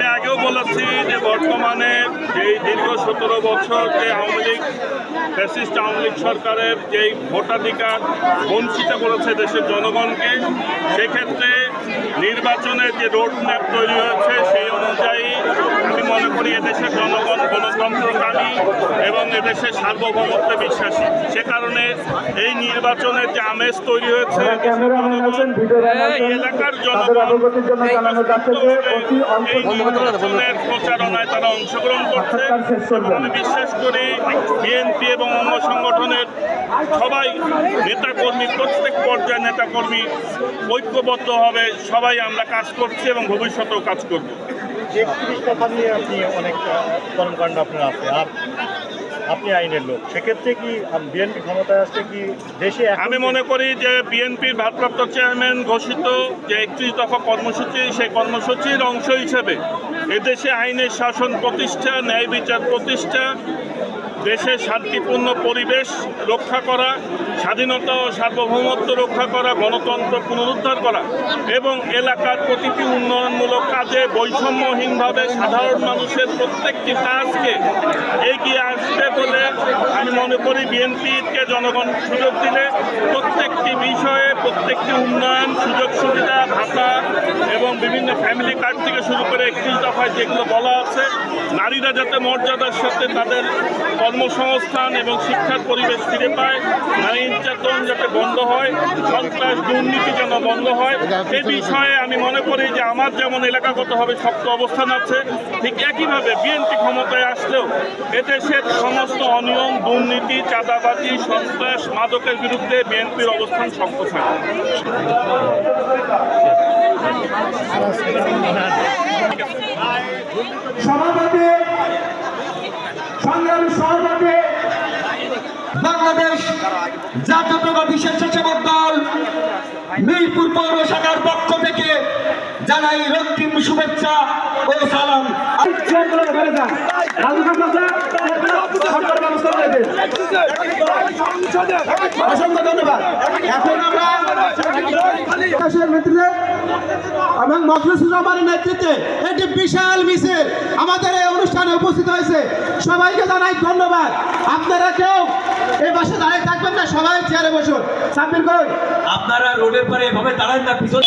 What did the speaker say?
আমি আগেও বলেছি যে বর্তমানে যেই দীর্ঘ সতেরো বছর যে আওয়ামী লীগ, ফ্যাসিস্ট আওয়ামী লীগ সরকারের যেই ভোটাধিকার বঞ্চিত করেছে দেশের জনগণকে, সেক্ষেত্রে নির্বাচনের যে রোড ম্যাপ তৈরি হয়েছে সেই অনুযায়ী আমি মনে করি এদেশের জনগণ গণতন্ত্রকামী এবং এদেশের সার্বভৌমত্বে বিশ্বাসী। সে কারণে এই নির্বাচনের যে আমেজ তৈরি হয়েছে এই এলাকার তাদের জনগণ অবগতির জন্য জানানো যাচ্ছে যে অতি অল্প এই নির্বাচনের প্রচারণায় তারা অংশগ্রহণ করছে। এবং আমি বিশ্বাস করি বিএনপি এবং অন্য সংগঠনের সবাই নেতাকর্মী প্রত্যেক পর্যায়ে নেতাকর্মী ঐক্যবদ্ধ হবে সবাই আমরা কাজ করছি এবং ভবিষ্যতেও কাজ করব। নিয়ে আপনি কর্মকাণ্ড আছে। আপনি আইনের লোক, সেক্ষেত্রে কি ক্ষমতায় কি দেশে আমি মনে করি যে বিএনপির ভারপ্রাপ্ত চেয়ারম্যান ঘোষিত যে একত্রিশ দফা কর্মসূচি, সেই কর্মসূচির অংশ হিসেবে এদেশে আইনের শাসন প্রতিষ্ঠা, ন্যায় বিচার প্রতিষ্ঠা দেশে শান্তিপূর্ণ পরিবেশ রক্ষা করা, স্বাধীনতা ও সার্বভৌমত্ব রক্ষা করা, গণতন্ত্র পুনরুদ্ধার করা এবং এলাকার প্রতিটি উন্নয়নমূলক কাজে বৈষম্যহীনভাবে সাধারণ মানুষের প্রত্যেকটি কাজকে এগিয়ে আসবে বলে আমি মনে করি বিএনপিকে জনগণ সুযোগ দিলে প্রত্যেকটি বিষয়ে, প্রত্যেকটি উন্নয়ন সুযোগ সুবিধা ভাতা বিভিন্ন ফ্যামিলি কার্ড থেকে শুরু করে একত্রিশ দফায় যেগুলো বলা আছে, নারীরা যাতে মর্যাদার সাথে তাদের কর্মসংস্থান এবং শিক্ষার পরিবেশ ফিরে পায়, নারী নির্যাতন যাতে বন্ধ হয়, সন্ত্রাস, দুর্নীতি যেন বন্ধ হয়, এ বিষয়ে আমি মনে করি যে আমার যেমন এলাকাগতভাবে শক্ত অবস্থান আছে, ঠিক একইভাবে বিএনপি ক্ষমতায় আসলেও এতে এদেশের সমস্ত অনিয়ম, দুর্নীতি, চাঁদাবাজি, সন্ত্রাস, মাদকের বিরুদ্ধে বিএনপির অবস্থান শক্ত থাকবে সভাপতি সংগ্রামী সভাপতি বাংলাদেশ জাতীয়তাবাদী স্বেচ্ছাসেবক দল মিরপুর পৌর শাখার পক্ষ থেকে জানাই রক্তিম শুভেচ্ছা ও সালাম। অসংখ্য ধন্যবাদ এখন আমরা এবং মজলিসুর রহমানের নেতৃত্বে একটি বিশাল মিছিল আমাদের এই অনুষ্ঠানে উপস্থিত হয়েছে। সবাইকে জানাই ধন্যবাদ। আপনারা কেউ এই বাসে দাঁড়িয়ে থাকবেন না, সবাই চেয়ারে বসুন। সাব্বির আপনারা রোডের পরে এভাবে দাঁড়ান না, পিছনে